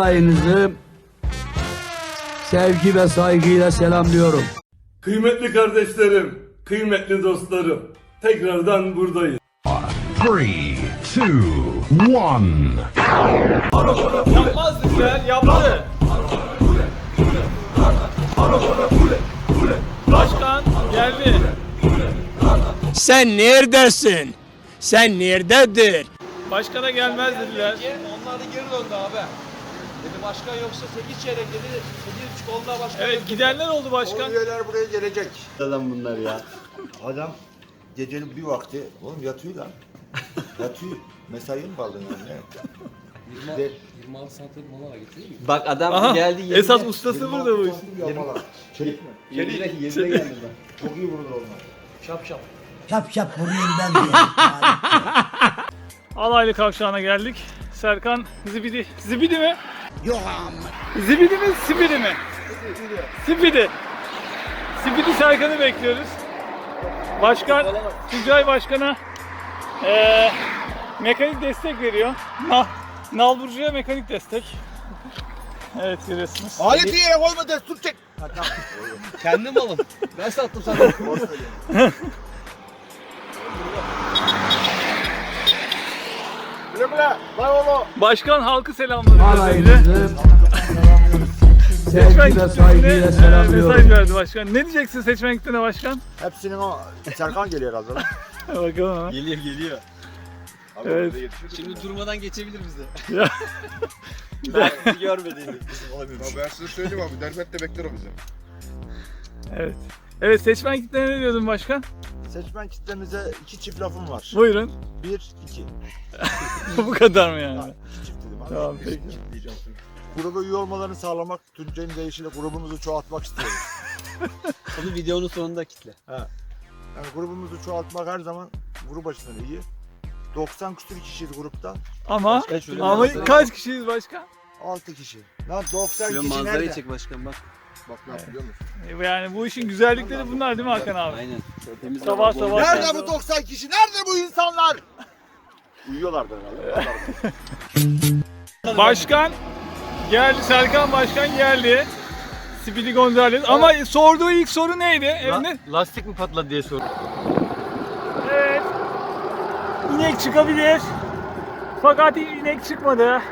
alayınızı sevgi ve saygıyla selamlıyorum. Kıymetli kardeşlerim, kıymetli dostlarım, tekrardan buradayız. Three, two, one. Yapmaz güzel yaptı. Başkan geldi. Sen neredesin? Sen nerededir? Başkana gelmez dediler. Onlar da geri döndü abi. Başkan yoksa 8 çeyrek dedi. 8.30 oldu başkan. Evet gidenler oldu başkan. Üyeler buraya gelecek. Adam bunlar ya. Adam gecenin bir vakti, oğlum yatıyor lan. yatıyor. Mesai mi kaldın yani? Ne? De, Bak adam Aha geldi yerine. esas ustası burada bu işin. Çelik mi? Yerine, yerine geldi bak. Çok iyi vurdu onlar. Şap şap. Şap şap vurayım ben diye. Alaylı kavşağına geldik. Serkan zibidi. Zibidi mi? Yok amma. Zibidi mi? Sibidi mi? Sibidi. Sibidi Serkan'ı bekliyoruz. Başkan, Tuncay Başkan'a eee mekanik destek veriyor. Na, Nalburcu'ya mekanik destek. Evet görüyorsunuz. Alet yere koyma destur çek. Kendim alın. Ben sattım sana. Güle güle. Bay oğlum. Başkan halkı selamladı. önce. Alayınızı Seçmen sevgi ve kitlesine, saygıyla selamlıyorum. mesaj verdi başkan. Ne diyeceksin seçmen kitlesine başkan? Hepsinin o Serkan geliyor herhalde lan. Bakalım ama. Geliyor geliyor. Evet. Şimdi durmadan geçebilir bize. Ya. Ben görmedi. ben size söyleyeyim abi. Derbent de bekler o bizi. Evet. Evet seçmen kitlesine ne diyordun başkan? Seçmen kitlemize iki çift lafım var. Buyurun. Bir, iki. Bu kadar mı yani? Ha, iki çift dedim. abi. Tamam peki. Gruba üye olmalarını sağlamak, Tuncay'ın deyişiyle grubumuzu çoğaltmak istiyoruz. Onu videonun sonunda kitle. Yani grubumuzu çoğaltmak her zaman grup açısından iyi. 90 küsur kişiyiz grupta. Ama ama manzara- kaç kişiyiz başkan? 6 kişi. Lan 90 Şöyle kişi manzarayı nerede? çek başkan bak. Bak ne yapıyor musun? Yani bu işin güzellikleri bunlar değil mi Hakan abi? Aynen. Temiz Sabah hava, sabah. Nerede bu 90 kişi? Nerede bu insanlar? Uyuyorlardı herhalde. Başkan geldi Serkan Başkan geldi. Speedy Gonzales ama sorduğu ilk soru neydi? Evet. ne- Lastik mi patladı diye sordu. Evet. İnek çıkabilir. Fakat inek çıkmadı.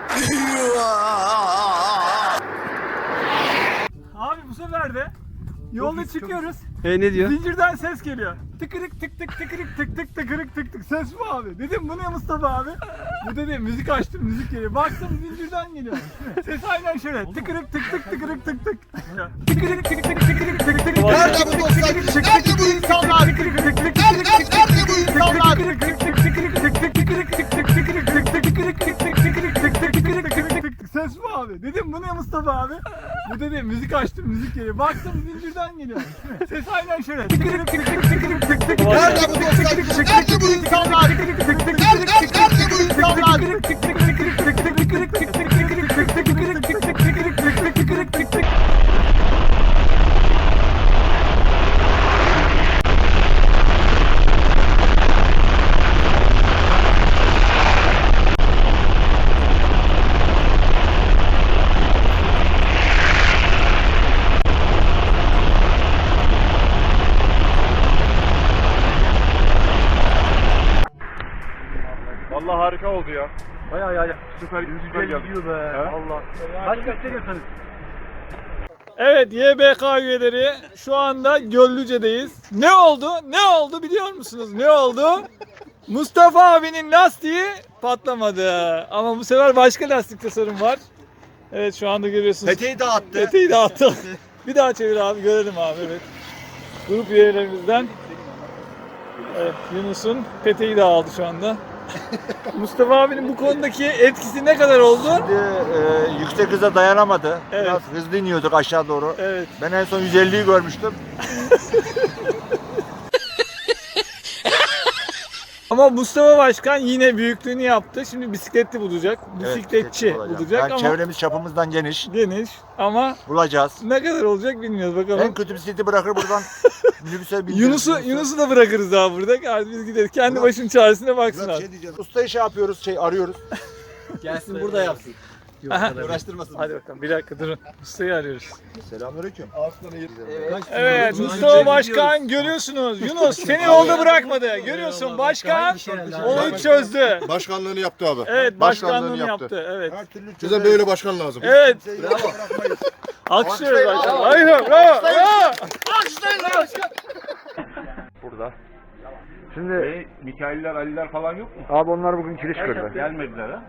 Sefer de yolda çıkıyoruz. E ne diyor? Zincirden ses geliyor. Tıkırık tık tık tıkırık tık tık tıkırık tık tık. Ses bu abi. Dedim bu ne Mustafa abi? Bu dedi müzik açtım müzik geliyor. Baktım zincirden geliyor. Ses aynen şöyle. Tıkırık tık tık tıkırık tık tık. Tıkırık tık tık tıkırık tık tık. Nerede bu 90 kişi? Nerede bu insanlar? Nerede, nerede bu insanlar? Ses bu abi. Dedim bu ne Mustafa abi? Bu dedi müzik açtım müzik geliyor. Baktım zincirden geliyor. Ses aynen şöyle. Nerede bu 90 kişi? Nerede bu insanlar? Nerede bu insanlar? Harika oldu ya. Bayağı ya. Süper, süper geldi. be. Allah. Kaç gösteriyorsunuz? Evet YBK üyeleri şu anda Göllüce'deyiz. Ne oldu? Ne oldu biliyor musunuz? Ne oldu? Mustafa abinin lastiği patlamadı. Ama bu sefer başka lastikte sorun var. Evet şu anda görüyorsunuz. Peteği dağıttı. Peteği dağıttı. Bir daha çevir abi görelim abi evet. Grup üyelerimizden Evet Yunus'un peteği dağıldı şu anda. Mustafa abinin bu konudaki etkisi ne kadar oldu? Şimdi e, yüksek hıza dayanamadı. Evet. Biraz hızlı iniyorduk aşağı doğru. Evet. Ben en son 150'yi görmüştüm. Ama Mustafa Başkan yine büyüklüğünü yaptı. Şimdi bisikletli bulacak. Evet, Bisikletçi olacak. bulacak Yani ama çevremiz çapımızdan geniş. geniş. Ama Bulacağız. ne kadar olacak bilmiyoruz bakalım. En kötü bisikleti bırakır buradan minibüse. Yunus'u Yunus'u da bırakırız daha burada. Hadi biz gidelim. Kendi Murat- başının çaresine baksın Murat abi. şey diyeceğim. Ustayı şey yapıyoruz, şey arıyoruz. Gelsin burada yapsın. Aha. Uğraştırmasın. Hadi bakalım bir dakika durun. Ustayı arıyoruz. Selamünaleyküm. Evet Mustafa Başkan görüyorsunuz. Yunus seni yolda bırakmadı. Görüyorsun başkan olayı çözdü. Başkanlığını yaptı abi. Evet Başkanlığını yaptı. Evet. Her türlü Bize böyle başkan lazım. Evet. Bravo. Alkışlıyoruz başkan. Hayır bravo. bravo. Şimdi Mikailler, Aliler falan yok mu? Abi onlar bugün kiriş kırdı. Gelmediler ha.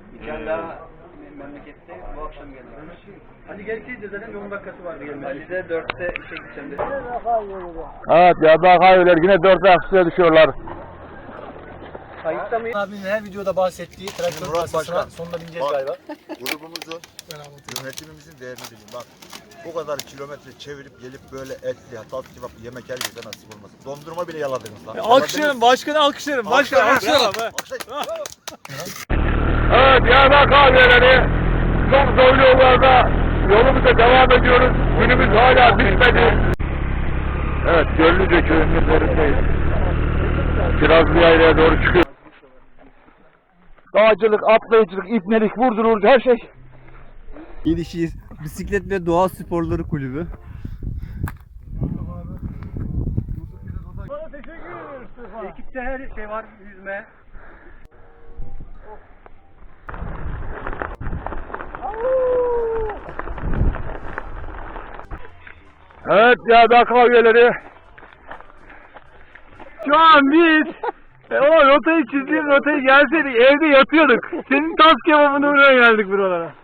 Evet ya BK'ler yine dörtte aksıya düşüyorlar. Abinin her videoda bahsettiği traktör Murat Başkan. sonunda bineceğiz Bak. galiba. Grubumuzun, yönetimimizin değerini bilin. Bak bu kadar kilometre çevirip gelip böyle etli, tatlı kebap yemek her yerde nasip olmasın. Dondurma bile yaladınız lan. Alkışlayalım başkanı alkışlayalım. Başkan alkışlayalım. Alkışlayın. Evet ya BK'leri çok zorlu yollarda yolumuza devam ediyoruz. Günümüz hala bitmedi. Evet Gönlüce köyünün üzerindeyiz. Kirazlı yaylaya doğru çıkıyor. Dağcılık, atlayıcılık, ipnelik, vurdur vurdur her şey. İlişiyiz. Bisiklet ve Doğa Sporları Kulübü. Ekipte her şey var. Yüzme. Evet ya BK üyeleri. Şu an biz e, o rotayı çizdiğim rotayı gelseydik evde yatıyorduk. Senin tas kebabını buraya geldik buralara.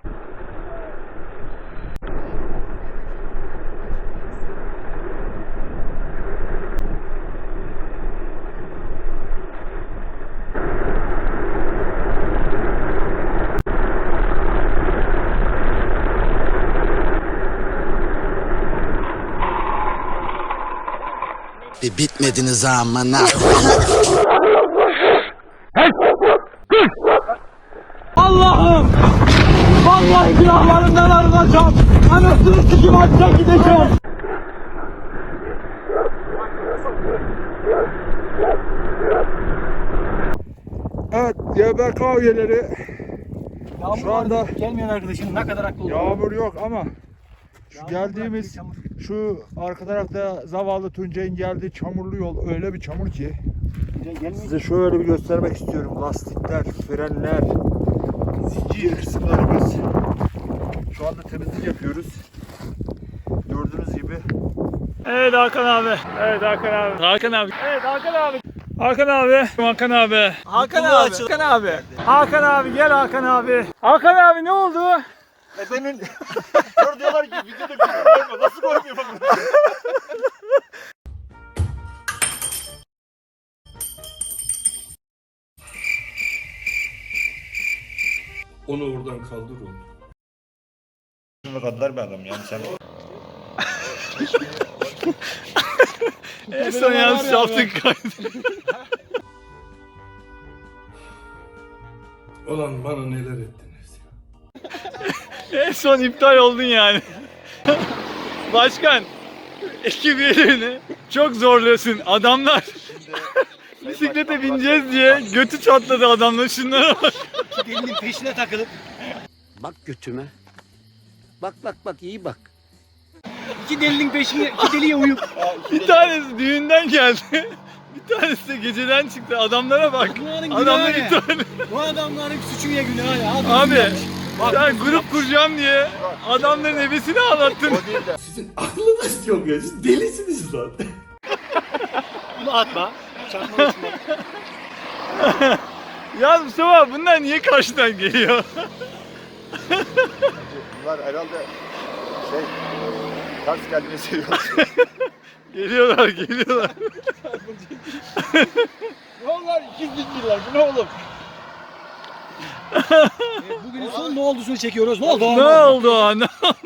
Bir bitmediniz amına. Allah'ım! Vallahi günahlarından arınacağım. Anasını sikim açsa gideceğim. Evet YBK üyeleri Yağmur anda- gelmeyen arkadaşın ne kadar haklı. Yağmur yok ama şu geldiğimiz şu arka tarafta zavallı Tuncay'ın geldiği çamurlu yol öyle bir çamur ki size şöyle bir göstermek istiyorum. Lastikler, frenler, zincir kısımlarımız. Şu anda temizlik yapıyoruz. Gördüğünüz gibi Evet Hakan abi. Evet Hakan abi. Hakan abi. Evet Hakan abi. Hakan abi. Hakan abi. Hakan abi. Hakan abi. Hakan abi gel Hakan abi. Hakan abi ne oldu? Efendim, kör diyorlar ki videoda bir koyma. Nasıl koymuyor Onu oradan kaldır oğlum. Şunu kadar bir adam yani sen. En son yanlış yaptık kaydı. Ulan bana neler ettiniz ya. En son iptal oldun yani. Başkan. Ekip üyelerini çok zorluyorsun. Adamlar bisiklete bineceğiz diye götü çatladı adamlar şunlara bak. Elinin peşine takılıp Bak götüme. Bak bak bak iyi bak. iki delinin peşine, iki deliye uyup Bir tanesi düğünden geldi. Bir tanesi de geceden çıktı. Adamlara bak. Bunların Adamlar günahı iptal. bu adamların suçu ya günahı ya. Abi sen grup kuracağım diye adamların hevesini ağlattın. O değil de. Sizin aklınız yok ya. Siz delisiniz zaten. Bunu atma. Çakma uçma. Ya Mustafa bunlar niye karşıdan geliyor? Bunlar herhalde şey ters geldiğini seviyorlar. Geliyorlar geliyorlar. Onlar ikiz diktiler. Bu ne oğlum? Bugünün son ne olduğunu çekiyoruz. Ne oldu? ne oldu? Ne,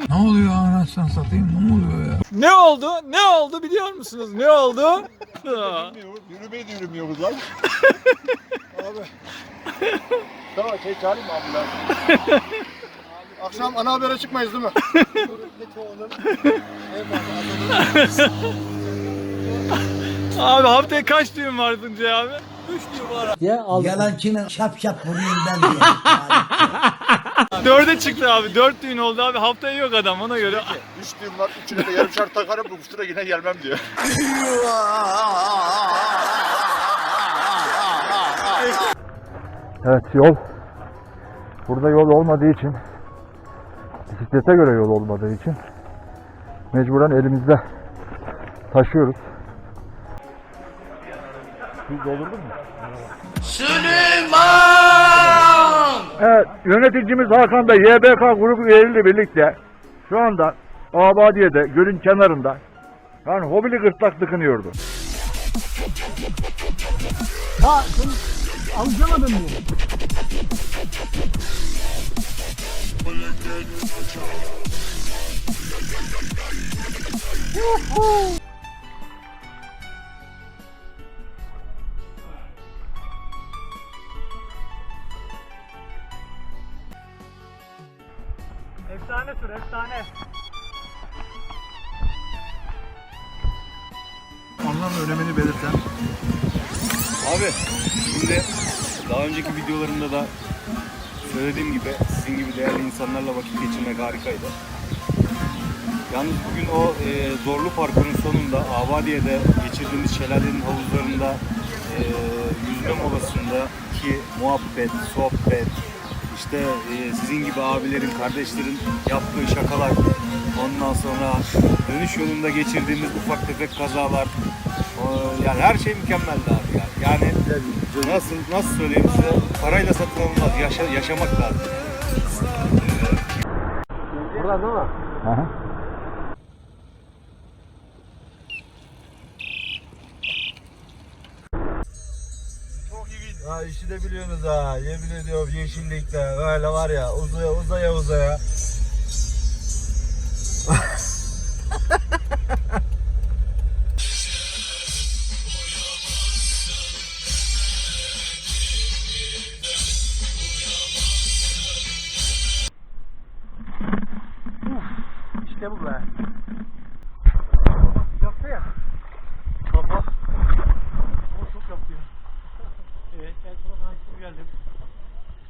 ne oluyor anasını satayım ne oluyor ya? Ne oldu? Ne oldu biliyor musunuz? Ne oldu? Yürümeyi de yürümüyoruz lan. Abi. Tamam şey çağırayım mı ambulans? Akşam ana habere çıkmayız değil mi? Abi haftaya kaç düğün var Tuncay abi? Yalancının şap şap vurayım ben diye. Dörde çıktı abi. Dört düğün oldu abi. Haftaya yok adam ona göre. Üç düğün var. Üçüne de yarım şart takarım. Bu kusura yine gelmem diyor. Evet yol. Burada yol olmadığı için bisiklete göre yol olmadığı için mecburen elimizde taşıyoruz. Siz doldurdun mu? Evet, yöneticimiz Hakan da YBK grubu üyeleriyle birlikte şu anda Abadiye'de gölün kenarında yani hobili gırtlak tıkınıyordu. Efsane tur efsane. Anlam önemini belirten Abi şimdi daha önceki videolarımda da söylediğim gibi sizin gibi değerli insanlarla vakit geçirmek harikaydı. Yalnız bugün o e, zorlu parkurun sonunda Avadiye'de geçirdiğimiz şelalenin havuzlarında e, yüzme molasındaki muhabbet, sohbet, işte e, sizin gibi abilerin, kardeşlerin yaptığı şakalar, ondan sonra dönüş yolunda geçirdiğimiz ufak tefek kazalar, o- yani her şey mükemmeldi abi ya. Yani nasıl nasıl söyleyeyim size parayla satın alınmaz, yaşa, yaşamak lazım. Ha işi de biliyorsunuz ha. Yemin ediyorum yeşillikte böyle var ya uzaya uzaya uzaya. Evet ben sonra açtım geldim.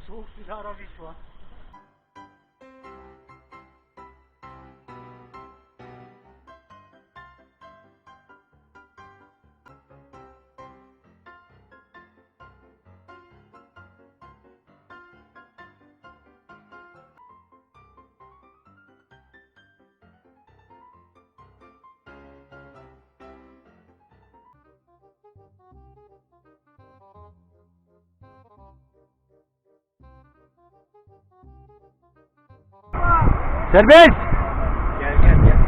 Soğuk bir arabi şu Serbest! Gel gel gel.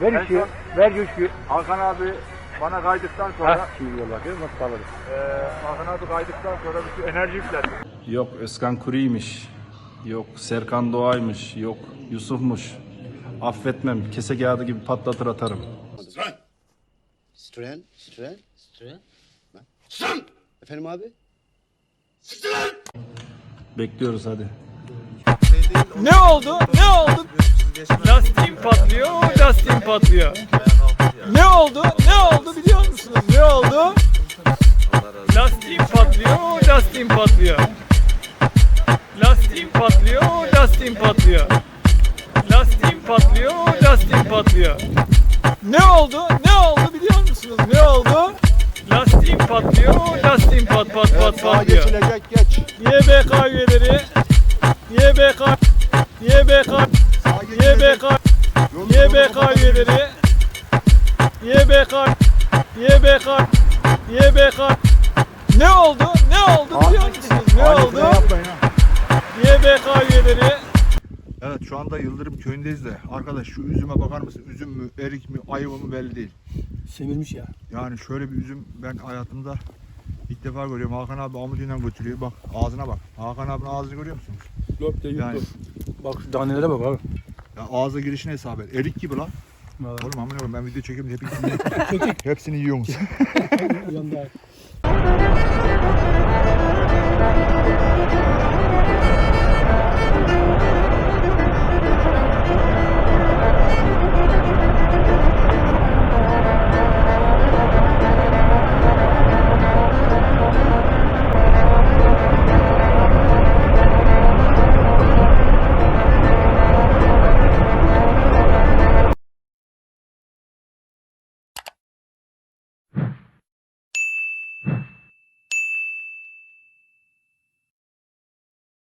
Ver işi, ver güçlü. Hakan abi bana kaydıktan sonra şimdi yola bakıyorum nasıl kalırız. Ee, Hakan abi kaydıktan sonra bir enerji yüklendi. Yok Özkan Kuri'ymiş. Yok Serkan Doğay'mış. Yok Yusuf'muş. Affetmem. Kese kağıdı gibi patlatır atarım. Stren, Stren, Stren. Efendim abi? Bekliyoruz hadi. Ne oldu? Ne oldu? Lastiğim patlıyor, lastiğim patlıyor. Ne oldu? Ne oldu biliyor musunuz? Ne oldu? Lastiğim patlıyor, lastiğim patlıyor. Lastiğim patlıyor, lastiğim patlıyor. Lastiğim patlıyor, lastiğim patlıyor. Ne oldu? Ne oldu biliyor musunuz? Ne oldu? Lastiğim patlıyor, lastiğim pat pat pat patlıyor. geçilecek geç. YBK üyeleri YBK YBK. YBK YBK üyeleri YBK YBK YBK ne oldu? Ne oldu biliyor musunuz? Ne oldu? YBK üyeleri Evet şu anda Yıldırım köyündeyiz de arkadaş şu üzüme bakar mısın? Üzüm mü, erik mi, ayva mı belli değil. Semirmiş ya. Yani şöyle bir üzüm ben hayatımda ilk defa görüyorum. Hakan abi amucuyla götürüyor. Bak ağzına bak. Hakan abinin ağzını görüyor musunuz? Löp de Yani Bak şu tanelere bak abi. ya ağza girişine hesap et. Erik gibi lan. Oğlum amına ben video çekiyorum hepsini, hepsini yiyorsunuz. Yanında.